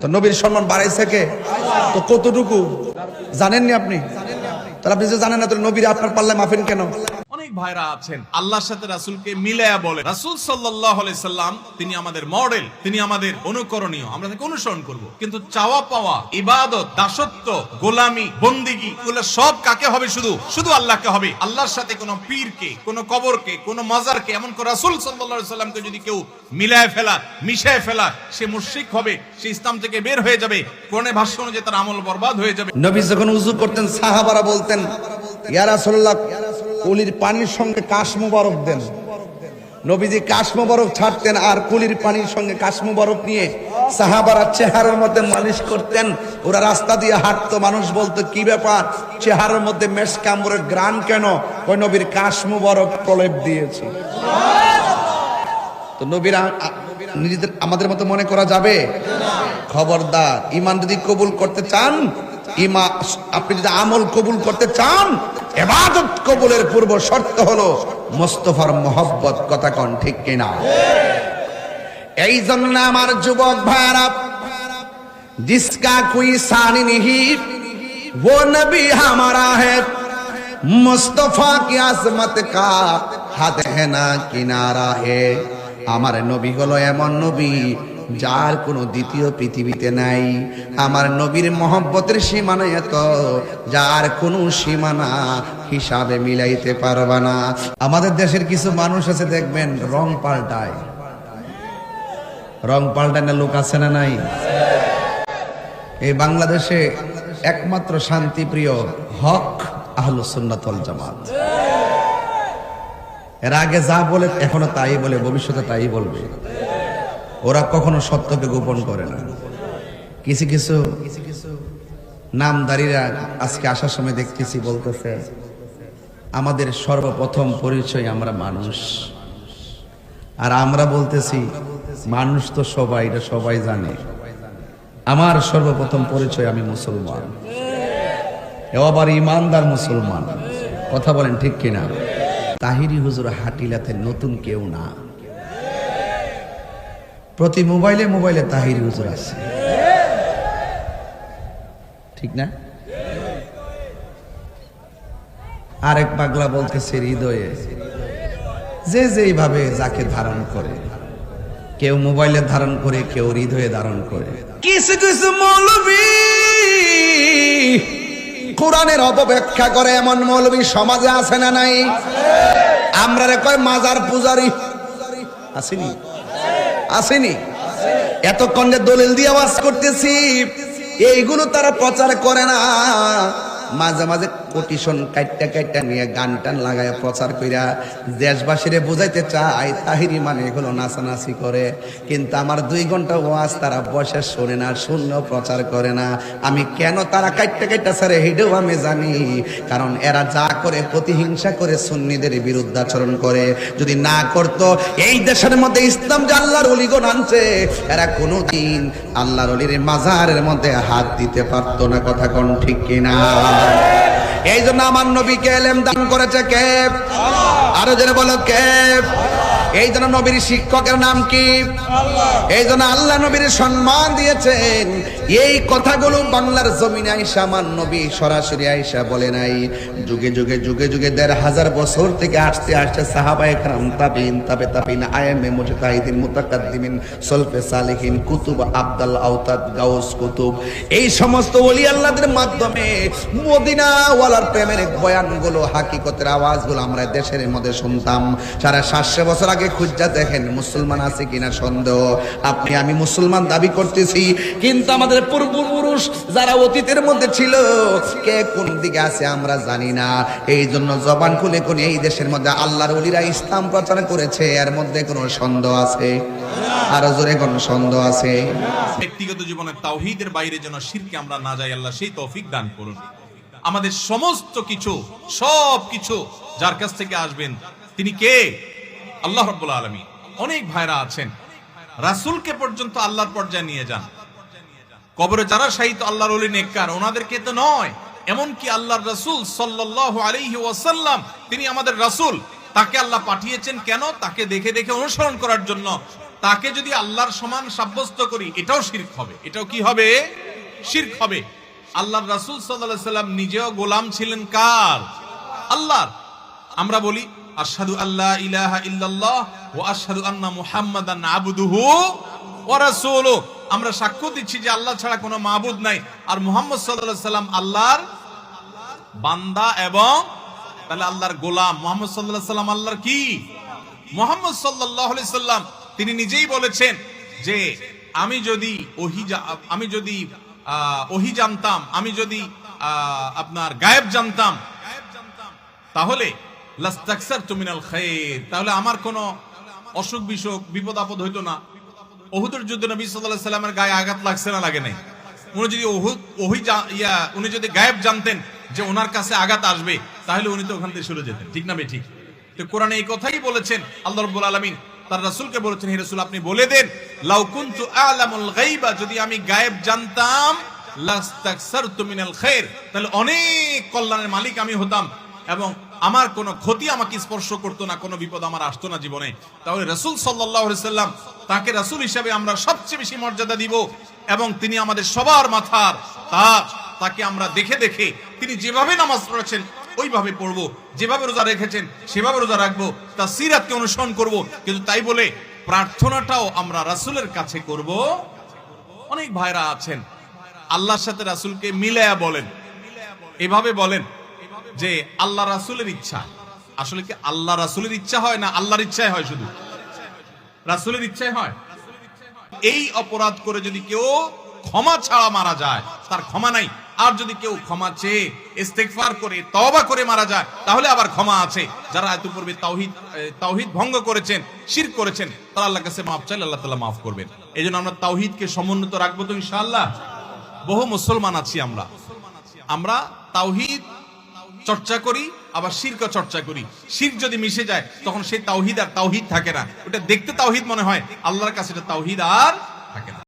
তো নবীর সম্মান বাড়াইছে কে? তো কতটুকু? জানেননি আপনি? তাহলে আপনি যে জানেন না তো নবীর আপনার পাল্লায় মাফেন কেন? অনেক ভাইরা আছেন। আল্লাহর সাথে রাসূলকে মিলায়া বলে। রাসূল আলাইহি সাল্লাম, তিনি আমাদের মডেল, তিনি আমাদের অনুকরণীয়, আমরা তাকে অনুসরণ করব। কিন্তু চাওয়া পাওয়া, ইবাদত, দাসত্ব, গোলামি, বন্দিগি, এগুলো সব কাকে হবে শুধু? শুধু আল্লাহকে হবে। আল্লাহর সাথে কোনো পীরকে, কোনো কবরকে, কোনো মাজারকে, এমন করে রাসূল সাল্লাল্লাহু সাল্লামকে যদি কেউ মিলায় ফেলা মিশায় ফেলা সে মুশরিক হবে, সে ইসলাম থেকে বের হয়ে যাবে, কোরআনে ভাষ্য অনুযায়ী তার আমল বরবাদ হয়ে যাবে। নবী যখন উজু করতেন, সাহাবারা বলতেন, ইয়া রাসূলুল্লাহ কুলির পানির সঙ্গে কাশ মুবারক দেন। নবীজি কাশ মুবারক ছাড়তেন আর কুলির পানির সঙ্গে কাশ মুবারক নিয়ে সাহাবারা চেহারার মধ্যে মালিশ করতেন। ওরা রাস্তা দিয়ে হাঁটতো, মানুষ বলতো, কি ব্যাপার? চেহারার মধ্যে মেস কামড়ের গ্রান কেন? ওই নবীর কাশ মুবারক প্রলেপ দিয়েছে। তো নবীর, নিজেদের, আমাদের মতো মনে করা যাবে? খবরদার ইমান যদি কবুল করতে চান ইমা আপনি যদি আমল কবুল করতে চান এবাদত কবুলের পূর্ব শর্ত হলো মোস্তফার মোহব্বত কথা কন ঠিক কিনা এই জন্য আমার যুবক ভাইরা जिसका कोई सानी नहीं वो नबी हमारा है मुस्तफा की आजमत का হাত है না কিনারা হে আমার নবী হলো এমন নবী যার কোনো দ্বিতীয় পৃথিবীতে নাই। আমার নবীর মহব্বতের সীমানা এত, যার কোনো সীমানা হিসাবে মিলাইতে পারবা না। আমাদের দেশের কিছু মানুষ আছে, দেখবেন, রং পাল্টায়। রং পাল্টানোর লোক আছে না নাই? এই বাংলাদেশে একমাত্র শান্তিপ্রিয় হক আহলু সুন্নাতল জামাত। এর আগে যা বলে, এখনও তাই বলে, ভবিষ্যতে তাই বলবে। ওরা কখনো সত্যকে গোপন করে না। কিছু কিছু নামদারিরা আজকে আসার সময় দেখতেছি বলতেছে, আমাদের সর্বপ্রথম পরিচয় আমরা মানুষ। আর আমরা বলতেছি, মানুষ তো সবাই, এটা সবাই জানে। আমার সর্বপ্রথম পরিচয় আমি মুসলমান। এও আবার ইমানদার মুসলমান। কথা বলেন ঠিক কিনা? তাহিরি হুজুর হাটিলাতে নতুন কেউ না। প্রতি মোবাইলে মোবাইলে তাহির হুজুর আছে। ঠিক না? আরেক পাগলা বলতেছে, হৃদয়ে। যে যেইভাবে যাকে ধারণ করে, কেউ মোবাইলে ধারণ করে, কেউ হৃদয়ে ধারণ করে। কিছু কিছু মৌলবী, কোরআনের অপব্যাখ্যা করে এমন মৌলবী সমাজে আছে না নাই? আমরা কয় মাজার পূজারি? আসেনি? আসেনি? এতক্ষণ যে দলিল দিয়ে আওয়াজ করতেছি এইগুলো তারা প্রচার করে না। মাঝে মাঝে কোটিশন কাইটটা কাইটটা নিয়ে গান টান লাগায় প্রচার কইরা দেশবাসীরে বুঝাইতে চায়, তাহিরি মানে এগুলো নাচানাচি করে। কিন্তু আমার দুই ঘণ্টা ওয়াজ তারা বসে শোনে না, শূন্য প্রচার করে না। আমি কেন তারা কাইটটা কাইটটা ছাড়ে হেডেও আমি জানি। কারণ এরা যা করে প্রতিহিংসা করে সুন্নিদের বিরুদ্ধাচরণ করে। যদি না করত, এই দেশের মধ্যে ইসলাম যে আল্লাহর অলিগণ আনছে, এরা কোনোদিন আল্লাহর অলির মাজারের মধ্যে হাত দিতে পারতো না, কথা কোন ঠিক কিনা। এই জন্য আমার নবীকে এলেম দান করেছে কে আরও জেনে বলো কে এই জন্য নবীর শিক্ষকের নাম কি? এই জন্য আল্লাহ নবীর সম্মান দিয়েছেন। এই কথাগুলো বাংলার জমিনে আইসা আমার নবী সরাসরি আইসা বলে নাই। যুগে যুগে যুগে যুগে দেড় হাজার বছর থেকে আসতে আসতে সাহাবায়ে কারাম তাবিন তাবে তাবিন আয়ামে মুজাহিদিন মুতাকাদ্দিমিন সলফে সালেহিন কুতুব আব্দাল আওতাদ গাউস কুতুব। এই সমস্ত ওলি আল্লাহদের মাধ্যমে মদিনা ওয়ালার প্রেমের বয়ানগুলো হাকিকতের আওয়াজগুলো আমরা দেশের মধ্যে শুনতাম। সারা সাতশো বছর খুঁজা দেখেন মুসলমান আছে কিনা সন্দেহ। আপনি, আমি মুসলমান দাবি করতেছি, কিন্তু আমাদের পূর্বপুরুষ যারা অতীতের মধ্যে ছিল, কে কোন দিকে আছে আমরা জানি না। এই জন্য জবান খুলে কোন এই দেশের মধ্যে আল্লাহর অলিরা ইসলাম প্রচার করেছে, এর মধ্যে কোনো সন্দেহ আছে? আরও জোরে কোনো সন্দেহ আছে? ব্যক্তিগত জীবনে তাওহীদের বাইরে যেন শিরকে আমরা না যাই, আল্লাহ সেই তৌফিক দান করুন। আমাদের সমস্ত কিছু সব কিছু যার কাছ থেকে আসবেন, তিনি কে? আল্লাহ রাব্বুল আলামিন। অনেক ভাইরা আছেন। রাসূলকে পর্যন্ত আল্লাহর পর্যায়ে নিয়ে যান। কবরে যারা শাহিদ, আল্লাহর ওলি, নেককার, ওনাদেরকে তো নয়। এমনকি আল্লাহর রাসূল সাল্লাল্লাহু আলাইহি ওয়াসাল্লাম, তিনি আমাদের রাসূল। তাকে আল্লাহ পাঠিয়েছেন কেন? তাকে দেখে দেখে অনুসরণ করার জন্য। তাকে যদি আল্লাহর সমান সাব্যস্ত করি, এটাও শিরক হবে। এটাও কি হবে? শিরক হবে। আল্লাহ রাসূল আলাইহি সাল্লাম নিজেও গোলাম ছিলেন কার? আল্লাহর। আমরা বলি আশহাদু আল্লাহ ইলাহা ইল্লাল্লাহ ওয়া আশহাদু আন্না মুহাম্মাদান আবদুহু ওয়া রাসূলুহু। আমরা সাক্ষ্য দিচ্ছি যে আল্লাহ ছাড়া কোনো মাবুদ নাই। আর মুহাম্মদ সাল্লাল্লাহু আলাইহি সাল্লাম আল্লাহর বান্দা এবং তাহলে আল্লাহর গোলাম। মোহাম্মদ সাল্লাহ সাল্লাম আল্লাহর কি? মোহাম্মদ সাল্লাহ সাল্লাম তিনি নিজেই বলেছেন যে আমি যদি ওহি আমি যদি ওহি জানতাম, আমি যদি আপনার গায়েব জানতাম, তাহলে লাস্তাকসার তুমিনাল খায়ের তাহলে আমার কোনো অসুখ বিসুখ, বিপদ আপদ হইতো না। ওহুদের যুদ্ধে নবী আলাইহি সাল্লামের গায়ে আঘাত লাগছে না, লাগে নাই। উনি যদি ওহুদ, ওহি ইয়া, উনি যদি গায়েব জানতেন যে ওনার কাছে আঘাত আসবে, তাহলে উনি তো ওখান থেকে সরে যেতেন। ঠিক না বে, ঠিক? তো কোরআনে এই কথাই বলেছেন আল্লাহ রাব্বুল আলামিন। তার রাসূলকে বলেছেন, হে রাসূল, আপনি বলে দেন, লাউ কুনতু আ'লামুল গায়বা যদি আমি গায়েব জানতাম, লাস্তাকসারতু মিনাল খায়র তাহলে অনেক কল্যাণের মালিক আমি হতাম এবং আমার কোনো ক্ষতি আমাকে স্পর্শ করতো না, কোনো বিপদ আমার আসতো না জীবনে। তাহলে রসুল সাল্লাহ সাল্লাম তাকে রসুল হিসাবে আমরা সবচেয়ে বেশি মর্যাদা দিব এবং তিনি আমাদের সবার মাথার তাজ, তাকে আমরা দেখে দেখে তিনি যেভাবে নামাজ পড়েছেন, ওইভাবে পড়ব। যেভাবে রোজা রেখেছেন, সেভাবে রোজা রাখব, তার সিরাতকে অনুসরণ করব। কিন্তু তাই বলে প্রার্থনাটাও আমরা রাসূলের কাছে করব। অনেক ভাইরা আছেন, আল্লাহর সাথে রাসূলকে মিলায়া বলেন, এভাবে বলেন। যে আল্লাহ রাসূলের ইচ্ছা। আসলে কি আল্লাহ রাসূলের ইচ্ছা হয় না আল্লাহর ইচ্ছায় হয় শুধু? রাসূলের ইচ্ছায় হয়? এই অপরাধ করে যদি কেউ ক্ষমা ছাড়া মারা যায়, তার ক্ষমা নাই। আর যদি কেউ ক্ষমা চেয়ে ইস্তেগফার করে, তওবা করে মারা যায়, তাহলে আবার ক্ষমা আছে। যারা এত পূর্বে তাওহিদ তাওহিদ ভঙ্গ করেছেন, শিরক করেছেন, তারা আল্লাহর কাছে মাফ চাইলে আল্লাহ তাআলা মাফ করবেন। এজন্য আমরা তাওহিদকে সমুন্নত রাখব তো ইনশাআল্লাহ। বহু মুসলমান আছি আমরা। আমরা তাওহীদ চর্চা করি, আবার শিরক চর্চা করি। শির যদি মিশে যায়, তখন সেই তাওহিদ আর তাওহিদ থাকে না। ওটা দেখতে তাওহিদ মনে হয়। আল্লাহর কাছে এটা তাওহিদ আর